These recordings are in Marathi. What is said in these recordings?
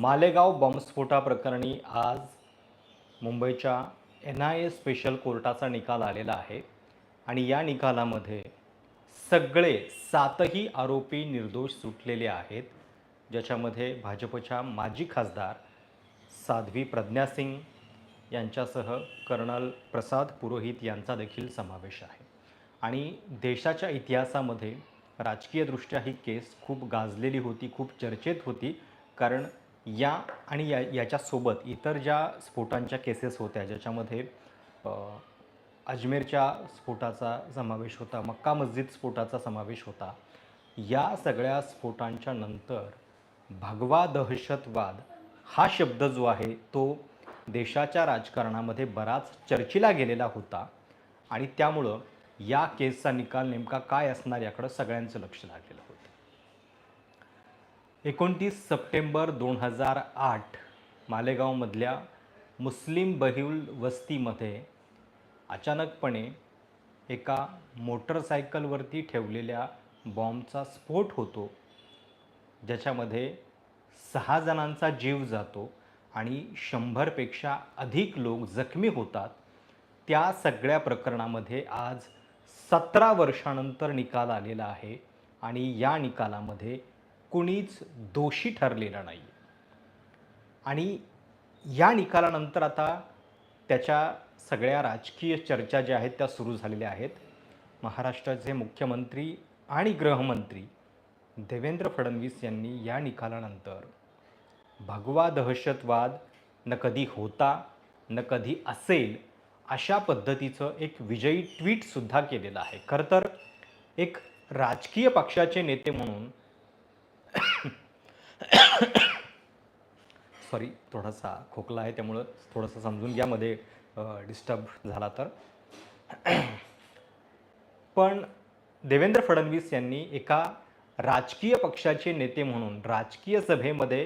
मालेगाव बॉम्बस्फोटाप्रकरणी आज मुंबईच्या एन आय ए स्पेशल कोर्टाचा निकाल आलेला आहे आणि या निकालामध्ये सगळे सातही आरोपी निर्दोष सुटलेले आहेत ज्याच्यामध्ये भाजपच्या माजी खासदार साध्वी प्रज्ञा सिंग यांच्यासह कर्नल प्रसाद पुरोहित यांचा देखील समावेश आहे. आणि देशाच्या इतिहासामध्ये राजकीयदृष्ट्या ही केस खूप गाजलेली होती खूप चर्चेत होती कारण या आणि या याच्यासोबत इतर ज्या स्फोटांच्या केसेस होत्या ज्याच्यामध्ये अजमेरच्या स्फोटाचा समावेश होता मक्का मस्जिद स्फोटाचा समावेश होता या सगळ्या स्फोटांच्या नंतर भगवा दहशतवाद हा शब्द जो आहे तो देशाच्या राजकारणामध्ये बराच चर्चेला गेलेला होता आणि त्यामुळं या केसचा निकाल नेमका काय असणार याकडं सगळ्यांचं लक्ष लागलेलं एकोणतीस सप्टेंबर दोन हजार आठ मालेगावमधल्या मुस्लिम बहुल वस्तीमध्ये अचानकपणे एका मोटरसायकलवरती ठेवलेल्या बॉम्बचा स्फोट होतो ज्याच्यामध्ये सहा जणांचा जीव जातो आणि शंभरपेक्षा अधिक लोक जखमी होतात. त्या सगळ्या प्रकरणामध्ये आज सतरा वर्षानंतर निकाल आलेला आहे आणि या निकालामध्ये कुणीच दोषी ठरलेला नाही आणि या निकालानंतर आता त्याच्या सगळ्या राजकीय चर्चा ज्या आहेत त्या सुरू झालेल्या आहेत. महाराष्ट्राचे मुख्यमंत्री आणि गृहमंत्री देवेंद्र फडणवीस यांनी या निकालानंतर भगवा दहशतवाद न कधी होता न कधी असेल अशा पद्धतीचं एक विजयी ट्विटसुद्धा केलेलं आहे. खरं तर एक राजकीय पक्षाचे नेते म्हणून सॉरी थोडासा खोकला आहे त्यामुळं थोडंसं समजून घ्या. मध्ये डिस्टर्ब झाला तर. पण देवेंद्र फडणवीस यांनी एका राजकीय पक्षाचे नेते म्हणून राजकीय सभेमध्ये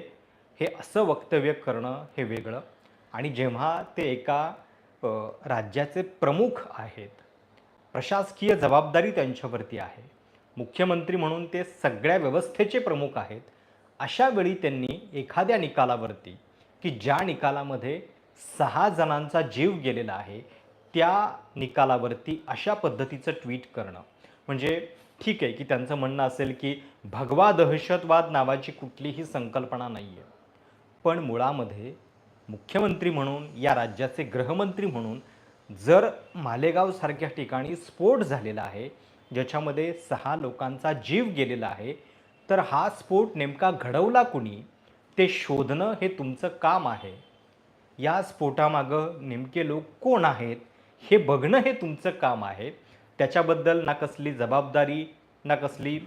हे असं वक्तव्य करणं हे वेगळं. आणि जेव्हा ते एका राज्याचे प्रमुख आहेत प्रशासकीय जबाबदारी त्यांच्यावरती आहे. मुख्यमंत्री म्हणून ते सगळ्या व्यवस्थेचे प्रमुख आहेत अशा वेळी त्यांनी एखाद्या निकालावरती की ज्या निकालामध्ये सहा जणांचा जीव गेलेला आहे त्या निकालावरती अशा पद्धतीचं ट्विट करणं. म्हणजे ठीक आहे की त्यांचं म्हणणं असेल की भगवा दहशतवाद नावाची कुठलीही संकल्पना नाही आहे पण मुळामध्ये मुख्यमंत्री म्हणून या राज्याचे गृहमंत्री म्हणून जर मालेगावसारख्या ठिकाणी स्फोट झालेला आहे ज्याच्यामध्ये सहा लोकांचा जीव गेलेला आहे तर हा स्फोट नेमका घडवला कुणी? ते शोधणं हे तुमचं काम आहे. या स्फोटामागं नेमके लोक कोण आहेत हे बघणं हे तुमचं काम आहे. त्याच्याबद्दल ना कसली जबाबदारी ना कसली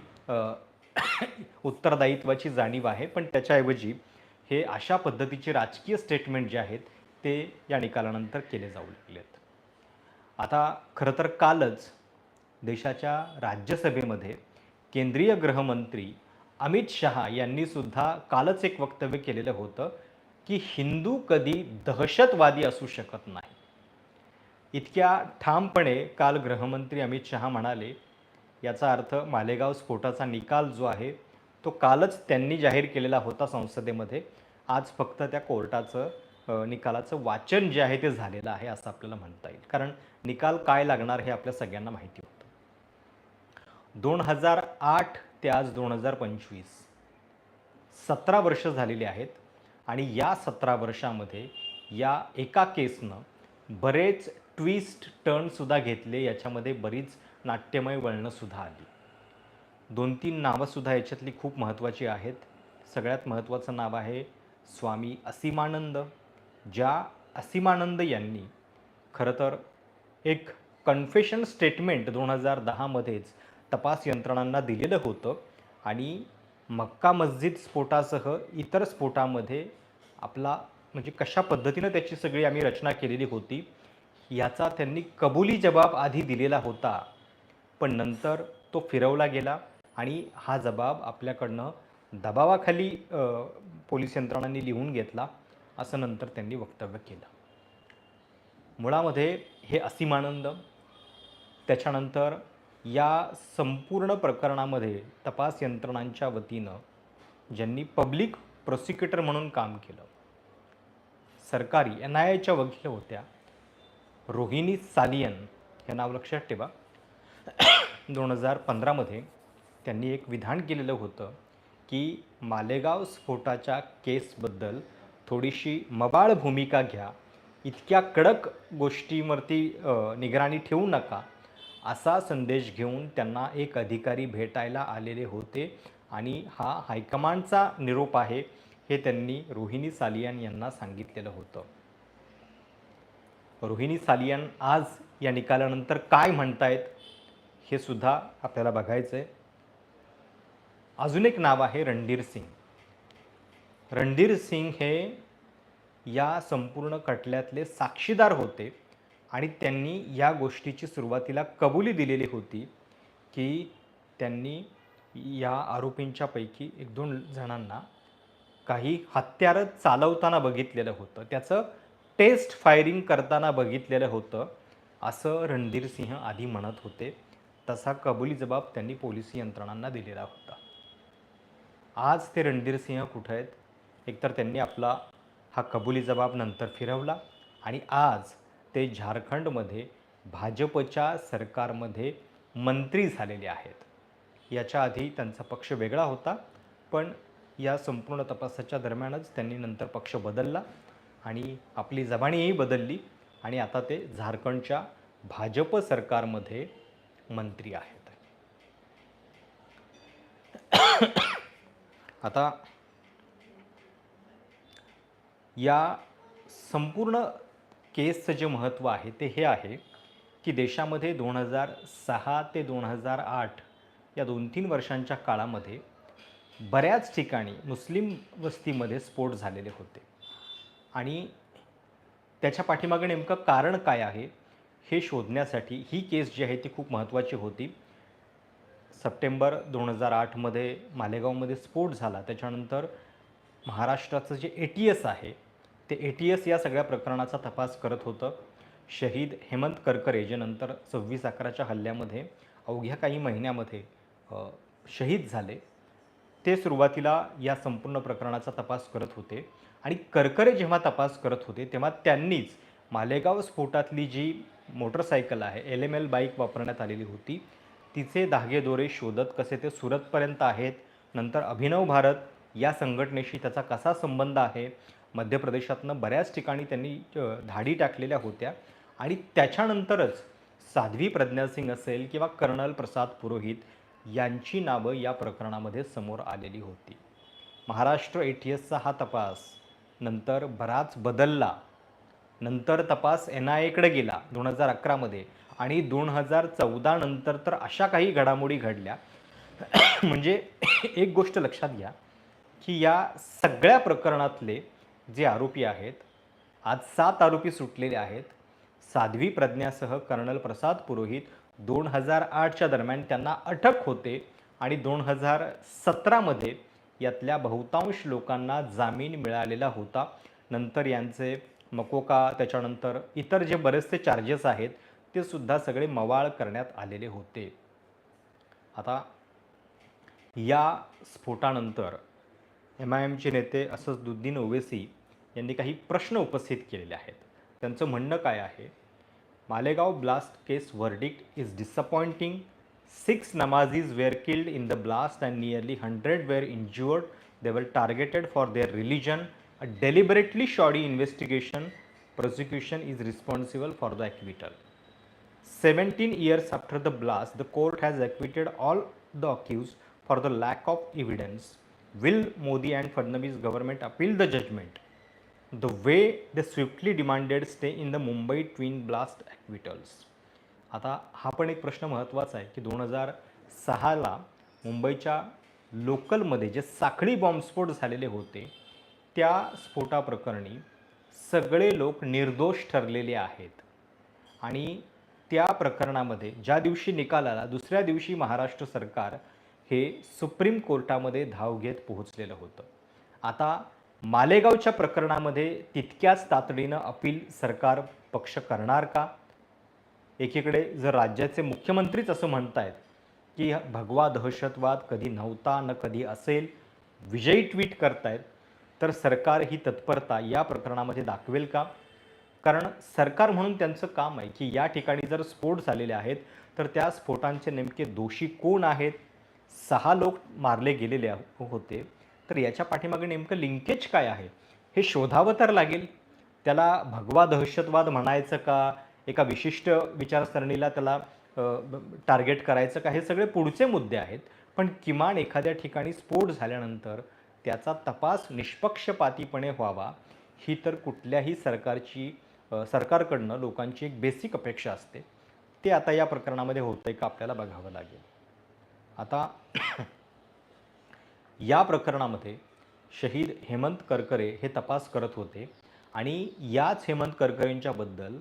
उत्तरदायित्वाची जाणीव आहे पण त्याच्याऐवजी हे अशा पद्धतीचे राजकीय स्टेटमेंट जे आहेत ते या निकालानंतर केले जाऊ लागले आहेत आता खरं तर कालच देशाच्या राज्यसभेमध्ये केंद्रीय गृहमंत्री अमित शहा यांनी सुद्धा कालच एक वक्तव्य केलेलं होतं की हिंदू कधी दहशतवादी असू शकत नाही. इतक्या ठामपणे काल गृहमंत्री अमित शहा म्हणाले याचा अर्थ मालेगाव स्फोटाचा निकाल जो आहे तो कालच त्यांनी जाहीर केलेला होता संसदेमध्ये. आज फक्त त्या कोर्टाचं निकालाचं वाचन जे आहे ते झालेलं आहे असं आपल्याला म्हणता येईल. कारण निकाल काय लागणार हे आपल्या सगळ्यांना माहिती होतं. दोन हजार आठ ते आज दोन हजार पंचवीस. सतरा वर्ष झालेली आहेत आणि या सतरा वर्षामध्ये या एका केसनं बरेच ट्विस्ट टर्नसुद्धा घेतले याच्यामध्ये बरीच नाट्यमय वळणंसुद्धा आली. दोन तीन नावंसुद्धा याच्यातली खूप महत्त्वाची आहेत. सगळ्यात महत्त्वाचं नाव आहे स्वामी असीमानंद ज्या असीमानंद यांनी खरं तर एक कन्फेशन स्टेटमेंट दोन हजार दहामध्येच तपास यंत्रणांना दिलेलं होतं आणि मक्का मस्जिद स्फोटासह इतर स्फोटामध्ये आपला म्हणजे कशा पद्धतीनं त्याची सगळी आम्ही रचना केलेली होती याचा त्यांनी कबुली जबाब आधी दिलेला होता पण नंतर तो फिरवला गेला आणि हा जबाब आपल्याकडनं दबावाखाली पोलीस यंत्रणांनी लिहून घेतला असं नंतर त्यांनी वक्तव्य केलं. मुळामध्ये हे असीमानंद त्याच्यानंतर या संपूर्ण प्रकरणामध्ये तपास यंत्रणांच्या वतीनं ज्यांनी पब्लिक प्रोसिक्युटर म्हणून काम केलं सरकारी एन आय आयच्या वकील होत्या रोहिणी सालियन हे नाव लक्षात ठेवा. दोन हजार पंधरामध्ये त्यांनी एक विधान केलेलं होतं की मालेगाव स्फोटाच्या केसबद्दल थोडीशी मबाळ भूमिका घ्या. इतक्या कडक गोष्टीवरती निगराणी ठेवू नका. असा संदेश घेऊन त्यांना एक अधिकारी भेटायला आलेले होते आणि हा हायकमांडचा निरोप आहे हे त्यांनी रोहिणी सालियान यांना सांगितलेलं होतं. रोहिणी सालियान आज या निकालानंतर काय म्हणतायत हे सुद्धा आपल्याला बघायचं आहे अजून एक नाव आहे रणधीर सिंग. रणधीर सिंग हे या संपूर्ण खटल्यातले साक्षीदार होते. आणि त्यांनी या गोष्टीची सुरुवातीला कबुली दिलेली होती की त्यांनी या आरोपींच्यापैकी एक दोन जणांना काही हत्यारं चालवताना बघितलेलं होतं. त्याचं टेस्ट फायरिंग करताना बघितलेलं होतं असं रणधीर सिंह आधी म्हणत होते. तसा कबुली जबाब त्यांनी पोलीस यंत्रणांना दिलेला होता. आज ते रणधीर सिंह कुठं आहेत? एकतर त्यांनी आपला हा कबुली जबाब नंतर फिरवला आणि आज ते झारखंडमध्ये भाजपच्या सरकारमध्ये मंत्री झालेले आहेत. याच्या आधी त्यांचा पक्ष वेगळा होता पण या संपूर्ण तपासाच्या दरम्यानच त्यांनी नंतर पक्ष बदलला आणि आपली जबानीही बदलली आणि आता ते झारखंडच्या भाजप सरकारमध्ये मंत्री आहेत. आता या संपूर्ण केसचं जे महत्त्व आहे ते हे आहे की देशामध्ये दोन हजार सहा ते दोन हजार आठ या दोन तीन वर्षांच्या काळामध्ये बऱ्याच ठिकाणी मुस्लिम वस्तीमध्ये स्फोट झालेले होते. आणि त्याच्या पाठीमागे नेमकं कारण काय आहे हे शोधण्यासाठी ही केस जी आहे ती खूप महत्त्वाची होती. सप्टेंबर दोन हजार आठमध्ये मालेगावमध्ये स्फोट झाला. त्याच्यानंतर महाराष्ट्राचं जे ए टी एस आहे ते ए टी एस या सगळ्या प्रकरणाचा तपास करत होतं. शहीद हेमंत करकरे जे नंतर सव्वीस अकराच्या हल्ल्यामध्ये अवघ्या काही महिन्यामध्ये शहीद झाले ते सुरुवातीला या संपूर्ण प्रकरणाचा तपास करत होते. आणि करकरे जेव्हा तपास करत होते तेव्हा त्यांनीच मालेगाव स्फोटातली जी मोटरसायकल आहे एल एम एल बाईक वापरण्यात आलेली होती तिचे धागेदोरे शोधत कसे ते सुरतपर्यंत आहेत नंतर अभिनव भारत या संघटनेशी त्याचा कसा संबंध आहे मध्य प्रदेशातनं बऱ्याच ठिकाणी त्यांनी धाडी टाकलेल्या होत्या. आणि त्याच्यानंतरच साध्वी प्रज्ञा सिंग असेल किंवा कर्नल प्रसाद पुरोहित यांची नावं या प्रकरणामध्ये समोर आलेली होती. महाराष्ट्र ए टी एसचा हा तपास नंतर बराच बदलला. नंतर तपास एन आय एकडे गेला दोन हजार अकरामध्ये आणि दोन हजार चौदा नंतर तर अशा काही घडामोडी घडल्या. म्हणजे एक गोष्ट लक्षात घ्या की या सगळ्या प्रकरणातले जे आरोपी आहेत आज सात आरोपी सुटलेले आहेत. साध्वी प्रज्ञासह कर्नल प्रसाद पुरोहित दोन हजार आठच्या दरम्यान त्यांना अटक होते आणि दोन हजार सतरामध्ये यातल्या बहुतांश लोकांना जामीन मिळालेला होता. नंतर यांचे मकोका त्याच्यानंतर इतर जे बरेचसे चार्जेस आहेत ते सुद्धा सगळे मवाळ करण्यात आलेले होते. आता या स्फोटानंतर एम आय एमचे नेते असदुद्दीन ओवेसी यांनी काही प्रश्न उपस्थित केलेले आहेत. त्यांचं म्हणणं काय आहे? Malegaon blast case verdict is disappointing six नमाजीज were killed in the blast and nearly hundred were injured they were targeted for their religion a deliberately shoddy investigation prosecution is responsible for the acquittal. 17 years after the blast, the court has acquitted all the accused for the lack of evidence. Will Modi and Fadnavis government appeal the judgment? The way they swiftly demanded stay in the Mumbai twin blast acquittals. आता हा पण एक प्रश्न महत्त्वाचा आहे की दोन हजार सहाला मुंबईच्या लोकलमध्ये जे साखळी बॉम्बस्फोट झालेले होते त्या स्फोटाप्रकरणी सगळे लोक निर्दोष ठरलेले आहेत आणि त्या प्रकरणामध्ये ज्या दिवशी निकाल आला दुसऱ्या दिवशी महाराष्ट्र सरकार हे सुप्रीम कोर्टामध्ये धाव घेत पोहोचलेलं होतं. आता मालेगावच्या प्रकरणामध्ये तितक्याच तातडीनं अपील सरकार पक्ष करणार का? एकीकडे जर राज्याचे मुख्यमंत्रीच असं म्हणतायत की भगवा दहशतवाद कधी नव्हता न कधी असेल विजयी ट्विट करतायत तर सरकार ही तत्परता या प्रकरणामध्ये दाखवेल का? कारण सरकार म्हणून त्यांचं काम आहे की या ठिकाणी जर स्फोट झालेले आहेत तर त्या स्फोटांचे नेमके दोषी कोण आहेत? सहा लोक मारले गेलेले हो- होते. तर याच्या पाठीमागे नेमकं लिंकेज काय आहे? हे शोधावं तर लागेल. त्याला भगवा दहशतवाद म्हणायचं का? एका विशिष्ट विचारसरणीला त्याला टार्गेट करायचं का? हे सगळे पुढचे मुद्दे आहेत. पण किमान एखाद्या ठिकाणी स्फोट झाल्यानंतर त्याचा तपास निष्पक्षपातीपणे व्हावा. ही तर कुठल्याही सरकारची सरकारकडनं लोकांची एक बेसिक अपेक्षा असते. ते आता या प्रकरणामध्ये होतं आहे का आपल्याला बघावं लागेल. आता या प्रकरणामध्ये शहीद हेमंत करकरे हे तपास करत होते आणि याच हेमंत करकरेंच्याबद्दल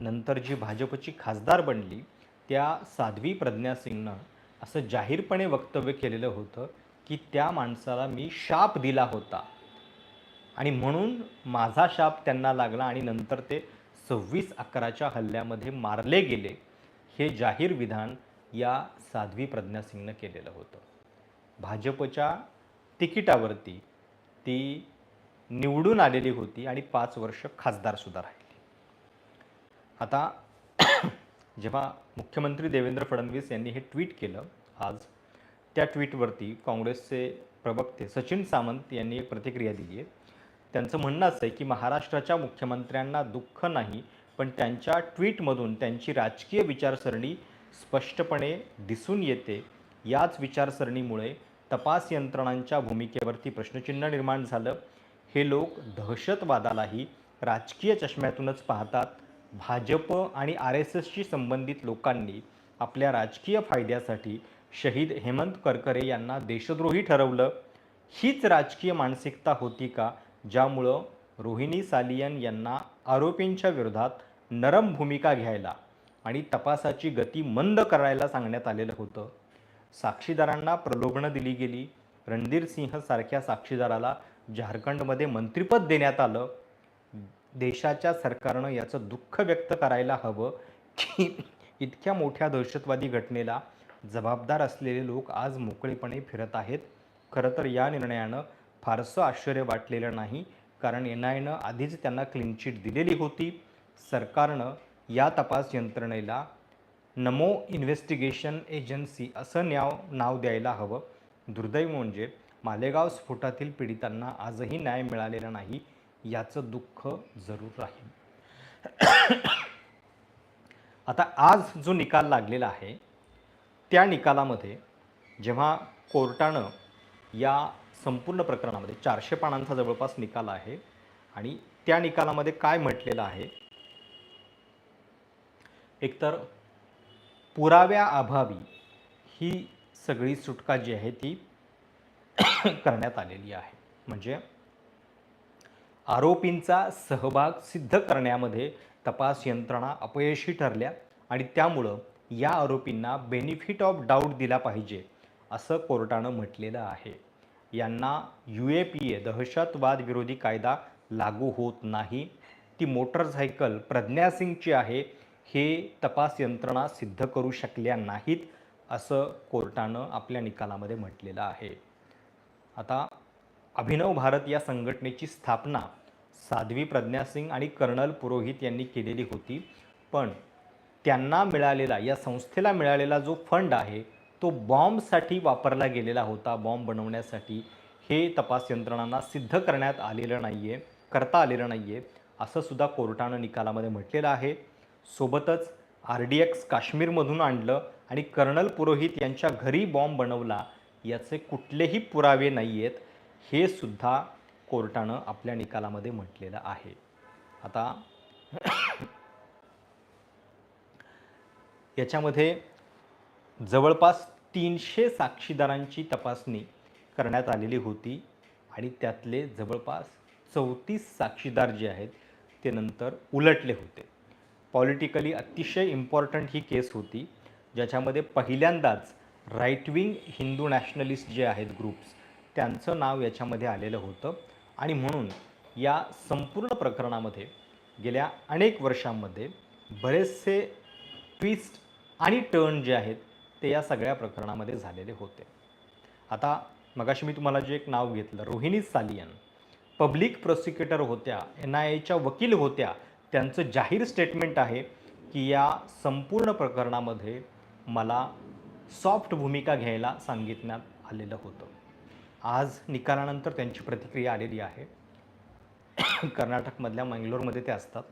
नंतर जी भाजपची खासदार बनली त्या साध्वी प्रज्ञा सिंगनं असं जाहीरपणे वक्तव्य केलेलं होतं की त्या माणसाला मी शाप दिला होता. आणि म्हणून माझा शाप त्यांना लागला आणि नंतर ते सव्वीस अकराच्या हल्ल्यामध्ये मारले गेले. हे जाहीर विधान या साध्वी प्रज्ञा सिंगनं केलेलं होतं. भाजपच्या तिकिटावरती ती निवडून आलेली होती आणि पाच वर्ष खासदारसुद्धा राहिली. आता जेव्हा मुख्यमंत्री देवेंद्र फडणवीस यांनी हे ट्विट केलं आज त्या ट्विटवरती काँग्रेसचे प्रवक्ते सचिन सामंत यांनी एक प्रतिक्रिया दिली आहे. त्यांचं म्हणणं असं आहे की महाराष्ट्राच्या मुख्यमंत्र्यांना दुःख नाही पण त्यांच्या ट्विटमधून त्यांची राजकीय विचारसरणी स्पष्टपणे दिसून येते. याच विचारसरणीमुळे तपास यंत्रणांच्या भूमिकेवरती प्रश्नचिन्ह निर्माण झालं. हे लोक दहशतवादालाही राजकीय चष्म्यातूनच पाहतात. भाजप आणि आर एस एसशी संबंधित लोकांनी आपल्या राजकीय फायद्यासाठी शहीद हेमंत करकरे यांना देशद्रोही ठरवलं. हीच राजकीय मानसिकता होती का? ज्यामुळं रोहिणी सालियन यांना आरोपींच्या विरोधात नरम भूमिका घ्यायला आणि तपासाची गती मंद करायला सांगण्यात आलेलं होतं. साक्षीदारांना प्रलोभनं दिली गेली. रणधीर सिंह सारख्या साक्षीदाराला झारखंडमध्ये मंत्रिपद देण्यात आलं. देशाच्या सरकारनं याचं दुःख व्यक्त करायला हवं की इतक्या मोठ्या दहशतवादी घटनेला जबाबदार असलेले लोक आज मोकळेपणे फिरत आहेत. खरं तर या निर्णयानं फारसं आश्चर्य वाटलेलं नाही. कारण एन आयनं आधीच त्यांना क्लीन चिट दिलेली होती. सरकारनं या तपास यंत्रणेला नमो इन्व्हेस्टिगेशन एजन्सी असं नाव नाव द्यायला हवं. दुर्दैव म्हणजे मालेगाव स्फोटातील पीडितांना आजही न्याय मिळालेला नाही याचं दुःख जरूर राहील. आता आज जो निकाल लागलेला आहे त्या निकालामध्ये जेव्हा कोर्टानं या संपूर्ण प्रकरणामध्ये चारशे पानांचा जवळपास निकाल आहे आणि त्या निकालामध्ये काय म्हटलेलं आहे एकतर पुराव्याअभावी ही सगळी सुटका जी आहे ती करण्यात आलेली आहे. म्हणजे आरोपींचा सहभाग सिद्ध करण्यामध्ये तपास यंत्रणा अपयशी ठरल्या आणि त्यामुळं या आरोपींना बेनिफिट ऑफ डाऊट दिला पाहिजे असं कोर्टानं म्हटलेलं आहे. यांना यू ए पी ए दहशतवाद विरोधी कायदा लागू होत नाही. ती मोटरसायकल प्रज्ञा सिंगची आहे. हे तपास यंत्रणा सिद्ध करू शकल्या नाहीत असं कोर्टानं आपल्या निकालामध्ये म्हटलेलं आहे. आता अभिनव भारत या संघटनेची स्थापना साध्वी प्रज्ञा सिंग आणि कर्नल पुरोहित यांनी केलेली होती पण त्यांना मिळालेला या संस्थेला मिळालेला जो फंड आहे तो बॉम्बसाठी वापरला गेलेला होता. बॉम्ब बनवण्यासाठी हे तपास यंत्रणांना सिद्ध करण्यात आलेलं नाही आहे करता आलेलं नाही आहे असं सुद्धा कोर्टानं निकालामध्ये म्हटलेलं आहे. सोबतच आर डी एक्स काश्मीरमधून आणलं आणि कर्नल पुरोहित यांच्या घरी बॉम्ब बनवला याचे कुठलेही पुरावे नाही आहेत हे सुद्धा कोर्टानं आपल्या निकालामध्ये म्हटलेलं आहे. आता याच्यामध्ये जवळपास तीनशे साक्षीदारांची तपासणी करण्यात आलेली होती आणि त्यातले जवळपास चौतीस साक्षीदार जे आहेत ते नंतर उलटले होते. पॉलिटिकली अतिशय इम्पॉर्टंट ही केस होती ज्याच्यामध्ये पहिल्यांदाच राईट विंग हिंदू नॅशनलिस्ट जे आहेत ग्रुप्स त्यांचं नाव याच्यामध्ये आलेलं होतं. आणि म्हणून या संपूर्ण प्रकरणामध्ये गेल्या अनेक वर्षांमध्ये बरेचसे ट्विस्ट आणि टर्न जे आहेत ते या सगळ्या प्रकरणामध्ये झालेले होते. आता मगाशी मी तुम्हाला जे एक नाव घेतलं रोहिणी सालियन. पब्लिक प्रोसिक्युटर होत्या एन आय एच्या वकील होत्या त्यांचं जाहीर स्टेटमेंट आहे की या संपूर्ण प्रकरणामध्ये मला सॉफ्ट भूमिका घ्यायला सांगितण्यात आलेलं होतं. आज निकालानंतर त्यांची प्रतिक्रिया आलेली आहे. कर्नाटकमधल्या मंगलोरमध्ये ते असतात.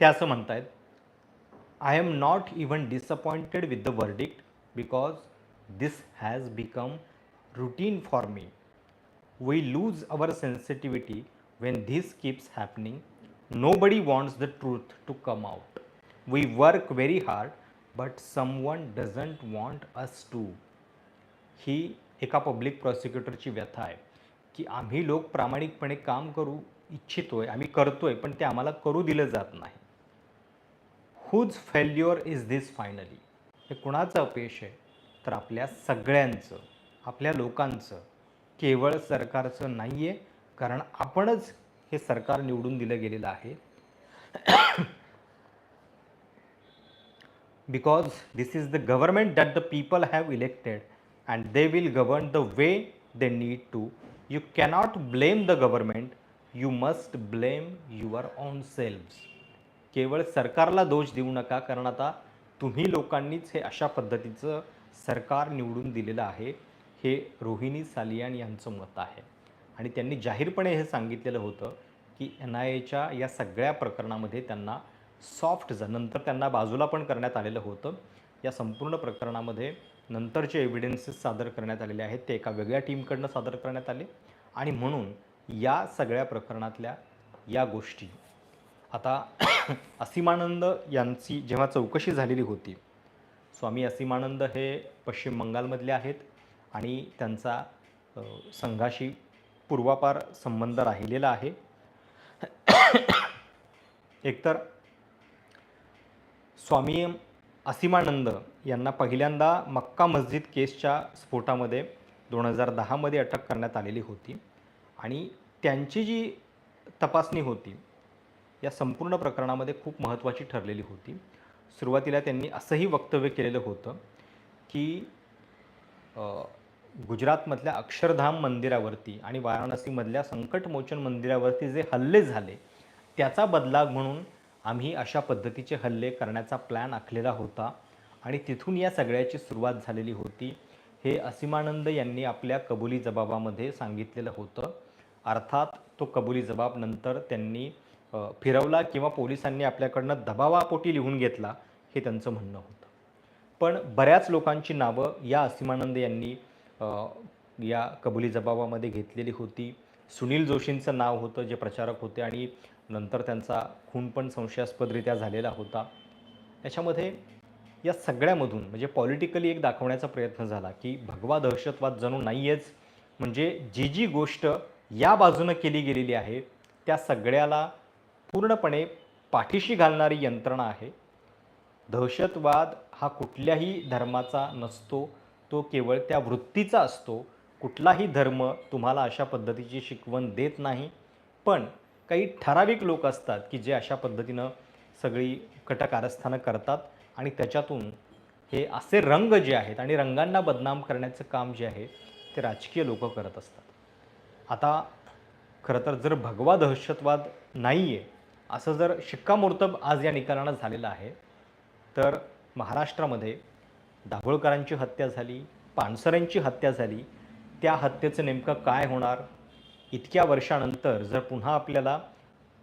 ते असं म्हणत आहेत I am not even disappointed with the verdict because this has become routine for me we lose our sensitivity when this keeps happening Nobody wants the truth to come out. We work very hard, but someone doesn't want us to. ही एका पब्लिक प्रॉसिक्युटरची व्यथा आहे. की आम्ही लोक प्रामाणिकपणे काम करू इच्छितो आहे आम्ही करतो आहे पण ते आम्हाला करू दिलं जात नाही. Whose failure is this finally हे कुणाचं अपयश आहे? तर आपल्या सगळ्यांचं आपल्या लोकांचं. केवळ सरकारचं नाही आहे कारण आपणच हे सरकार निवडून दिलं गेलेलं आहे. Because this is the government that the people have elected and they will govern the way they need to you cannot blame the government you must blame your own self केवळ सरकारला दोष देऊ नका कारण आता तुम्ही लोकांनीच हे अशा पद्धतीचं सरकार निवडून दिलेलं आहे. हे रोहिणी सालियान यांचं मत आहे. आणि त्यांनी जाहीरपणे हे सांगितलेलं होतं की एन आय एच्या या सगळ्या प्रकरणामध्ये त्यांना सॉफ्ट जा नंतर त्यांना बाजूला पण करण्यात आलेलं होतं. या संपूर्ण प्रकरणामध्ये नंतरचे एव्हिडन्सेस सादर करण्यात आलेले आहेत. ते एका वेगळ्या टीमकडनं सादर करण्यात आले. आणि म्हणून या सगळ्या प्रकरणातल्या या गोष्टी आता असीमानंद यांची जेव्हा चौकशी झालेली होती स्वामी असीमानंद हे पश्चिम बंगालमधले आहेत आणि त्यांचा संघाशी पूर्वापार संबंध राहिलेला आहे. एकतर स्वामी असीमानंद यांना पहिल्यांदा मक्का मस्जिद केसच्या स्फोटामध्ये दोन हजार दहामध्ये अटक करण्यात आलेली होती आणि त्यांची जी तपासणी होती या संपूर्ण प्रकरणामध्ये खूप महत्त्वाची ठरलेली होती. सुरुवातीला त्यांनी असंही वक्तव्य केलेलं होतं की गुजरातमधल्या अक्षरधाम मंदिरावरती आणि वाराणसीमधल्या संकटमोचन मंदिरावरती जे हल्ले झाले त्याचा बदला म्हणून आम्ही अशा पद्धतीचे हल्ले करण्याचा प्लॅन आखलेला होता आणि तिथून या सगळ्याची सुरुवात झालेली होती हे असीमानंद यांनी आपल्या कबुली जबाबामध्ये सांगितलेलं होतं. अर्थात तो कबुली जबाब नंतर त्यांनी फिरवला किंवा पोलिसांनी आपल्याकडनं दबावापोटी लिहून घेतला हे त्यांचं म्हणणं होतं. पण बऱ्याच लोकांची नावं या असीमानंद यांनी या कबुली जबाबामध्ये घेतलेली होती. सुनील जोशींचं नाव होतं जे प्रचारक होते आणि नंतर त्यांचा खून पण संशयास्पदरित्या झालेला होता. याच्यामध्ये या सगळ्यामधून म्हणजे पॉलिटिकली एक दाखवण्याचा प्रयत्न झाला की भगवा दहशतवाद जणू नाही आहेच म्हणजे जी जी गोष्ट या बाजूनं केली गेलेली आहे त्या सगळ्याला पूर्णपणे पाठीशी घालणारी यंत्रणा आहे. दहशतवाद हा कुठल्याही धर्माचा नसतो. तो केवळ त्या वृत्तीचा असतो. कुठलाही धर्म तुम्हाला अशा पद्धतीची शिकवण देत नाही. पण काही ठराविक लोक असतात की जे अशा पद्धतीनं सगळी कटकारस्थानं करतात आणि त्याच्यातून हे असे रंग जे आहेत आणि रंगांना बदनाम करण्याचं काम जे आहे ते राजकीय लोक करत असतात. आता खरं तर जर भगवा दहशतवाद नाही आहे असं जर शिक्कामोर्तब आज या निकालानं झालेलं आहे तर महाराष्ट्रामध्ये दाभोळकरांची हत्या झाली पानसरेंची हत्या झाली त्या हत्येचं नेमकं काय होणार? इतक्या वर्षानंतर जर पुन्हा आपल्याला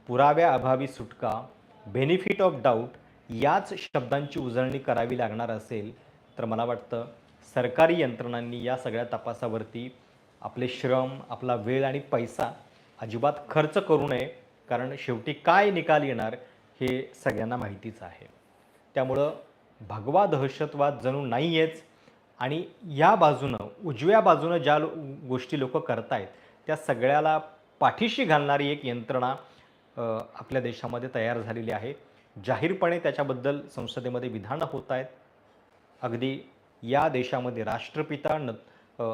पुराव्याअभावी सुटका बेनिफिट ऑफ डाऊट याच शब्दांची उजळणी करावी लागणार असेल तर मला वाटतं सरकारी यंत्रणांनी या सगळ्या तपासावरती आपले श्रम आपला वेळ आणि पैसा अजिबात खर्च करू नये कारण शेवटी काय निकाल येणार हे सगळ्यांना माहितीच आहे. त्यामुळं भगवा दहशतवाद जणू नाही आहेच आणि या बाजूनं उजव्या बाजूनं ज्या लो गोष्टी लोक करतायत त्या सगळ्याला पाठीशी घालणारी एक यंत्रणा आपल्या देशामध्ये तयार झालेली आहे. जाहीरपणे त्याच्याबद्दल संसदेमध्ये विधानं होत आहेत अगदी या देशामध्ये राष्ट्रपिता न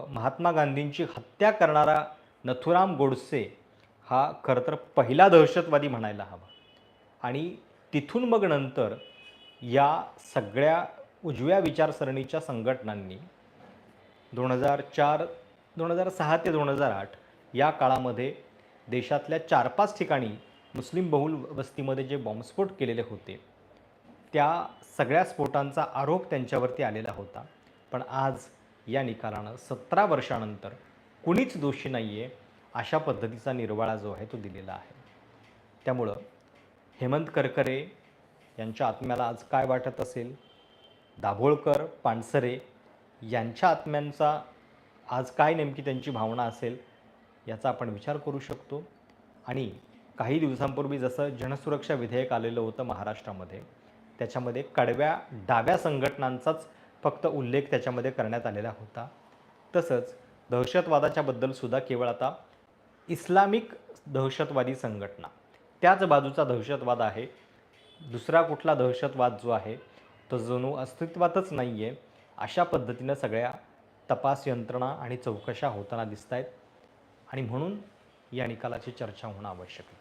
महात्मा गांधींची हत्या करणारा नथुराम गोडसे हा खरं तर पहिला दहशतवादी म्हणायला हवा. आणि तिथून मग नंतर या सगळ्या उजव्या विचारसरणीच्या संघटनांनी दोन हजार चार दोन हजार सहा ते दोन हजार आठ या काळामध्ये देशातल्या चार पाच ठिकाणी मुस्लिम बहुल वस्तीमध्ये जे बॉम्बस्फोट केलेले होते त्या सगळ्या स्फोटांचा आरोप त्यांच्यावरती आलेला होता. पण आज या निकालानं सतरा वर्षानंतर कुणीच दोषी नाही आहे अशा पद्धतीचा निर्वाळा जो आहे तो दिलेला आहे. त्यामुळं हेमंत करकरे यांच्या आत्म्याला आज काय वाटत असेल? दाभोळकर पानसरे यांच्या आत्म्यांचा आज काय नेमकी त्यांची भावना असेल याचा आपण विचार करू शकतो. आणि काही दिवसांपूर्वी जसं जनसुरक्षा विधेयक आलेलं होतं महाराष्ट्रामध्ये त्याच्यामध्ये कडव्या डाव्या संघटनांचाच फक्त उल्लेख त्याच्यामध्ये करण्यात आलेला होता. तसंच दहशतवादाच्याबद्दलसुद्धा केवळ आता इस्लामिक दहशतवादी संघटना त्याच बाजूचा दहशतवाद आहे दुसरा कुठला दहशतवाद जो आहे तो जणू अस्तित्वातच नाही आहे अशा पद्धतीनं सगळ्या तपास यंत्रणा आणि चौकशा होताना दिसत आहेत आणि म्हणून या निकालाची चर्चा होणं आवश्यक आहे.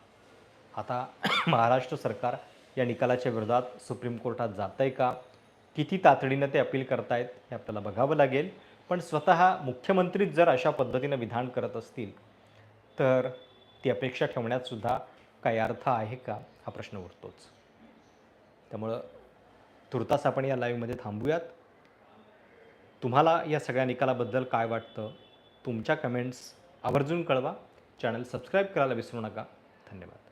आता महाराष्ट्र सरकार या निकालाच्या विरोधात सुप्रीम कोर्टात जात आहे का? किती तातडीनं ते अपील करतायत हे आपल्याला बघावं लागेल. पण स्वतः मुख्यमंत्रीच जर अशा पद्धतीनं विधान करत असतील तर ती अपेक्षा ठेवण्यातसुद्धा काही अर्थ आहे का? हा प्रश्न उरतोच. त्यामुळं तुर्तास आपण या लाईव्हमध्ये थांबूयात. तुम्हाला या सगळ्या निकालाबद्दल काय वाटतं तुमच्या कमेंट्स आवर्जून कळवा. चॅनल सबस्क्राईब करायला विसरू नका. धन्यवाद.